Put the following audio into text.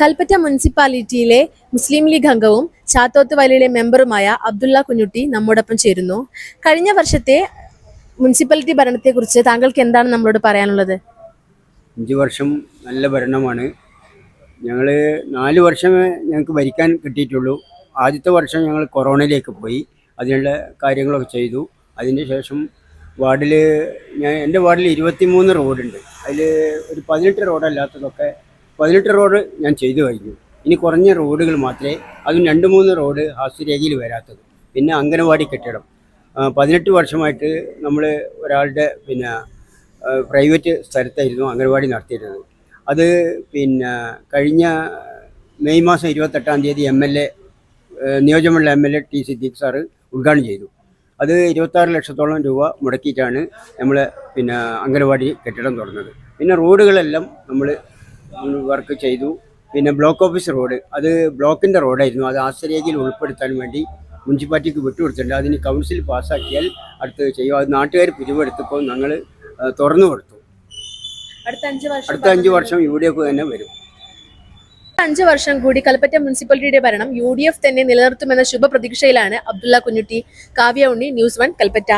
കൽപ്പറ്റ മുനിസിപ്പാലിറ്റിയിലെ മുസ്ലിം ലീഗ് അംഗവും ചാത്തോത്ത് വയലിലെ മെമ്പറുമായ അബ്ദുള്ള കുഞ്ഞുട്ടി നമ്മോടൊപ്പം ചേരുന്നു. കഴിഞ്ഞ വർഷത്തെ മുനിസിപ്പാലിറ്റി ഭരണത്തെക്കുറിച്ച് താങ്കൾക്ക് എന്താണ് നമ്മളോട് പറയാനുള്ളത്? അഞ്ച് വർഷം നല്ല ഭരണമാണ്. ഞങ്ങൾ നാല് വർഷമേ ഞങ്ങൾക്ക് ഭരിക്കാൻ കിട്ടിയിട്ടുള്ളൂ. ആദ്യത്തെ വർഷം ഞങ്ങൾ കൊറോണയിലേക്ക് പോയി. അതിനുള്ള കാര്യങ്ങളൊക്കെ ചെയ്തു. അതിന് ശേഷം വാർഡിൽ ഞാൻ എന്റെ വാർഡിൽ ഇരുപത്തിമൂന്ന് റോഡുണ്ട്. അതിൽ ഒരു പതിനെട്ട് റോഡല്ലാത്തതൊക്കെ പതിനെട്ട് റോഡ് ഞാൻ ചെയ്തു കഴിഞ്ഞു. ഇനി കുറഞ്ഞ റോഡുകൾ മാത്രമേ അതും രണ്ട് മൂന്ന് റോഡ് ഹാസ്യരേഖയിൽ വരാത്തത്. പിന്നെ അംഗനവാടി കെട്ടിടം. പതിനെട്ട് വർഷമായിട്ട് നമ്മൾ ഒരാളുടെ പിന്നെ പ്രൈവറ്റ് സ്ഥലത്തായിരുന്നു അംഗനവാടി നടത്തിയിരുന്നത്. അത് പിന്നെ കഴിഞ്ഞ മെയ് മാസം ഇരുപത്തെട്ടാം തീയതി M L A നിയോജകമണ്ഡല M L A T Siddique sir ഉദ്ഘാടനം ചെയ്തു. അത് ഇരുപത്താറ് ലക്ഷത്തോളം രൂപ മുടക്കിയിട്ടാണ് നമ്മൾ പിന്നെ അംഗനവാടി കെട്ടിടം തുറന്നത്. പിന്നെ റോഡുകളെല്ലാം നമ്മൾ വർക്ക് ചെയ്തു. പിന്നെ ബ്ലോക്ക് ഓഫീസ് റോഡ് അത് ബ്ലോക്കിന്റെ റോഡായിരുന്നു അത് ആശ്രയേഖയിൽ ഉൾപ്പെടുത്താൻ വേണ്ടി മുനിസിപ്പാലിറ്റിക്ക് വിട്ടുകൊടുത്തിട്ടുണ്ട്. അതിന് കൗൺസിൽ പാസ്സാക്കിയാൽ അടുത്ത് ചെയ്യും. അത് നാട്ടുകാർ പിരിവെടുത്തപ്പോൾ ഞങ്ങൾ തുറന്നു കൊടുത്തു. അടുത്ത അഞ്ച് വർഷം എഫ് തന്നെ വരും. അഞ്ച് വർഷം കൂടി കൽപ്പറ്റ മുനിസിപ്പാലിറ്റിയുടെ ഭരണം യു ഡി എഫ് തന്നെ നിലനിർത്തുമെന്ന ശുഭപ്രതീക്ഷയിലാണ് Abdulla Kunjutty. Kavya Unni news one Kalpetta.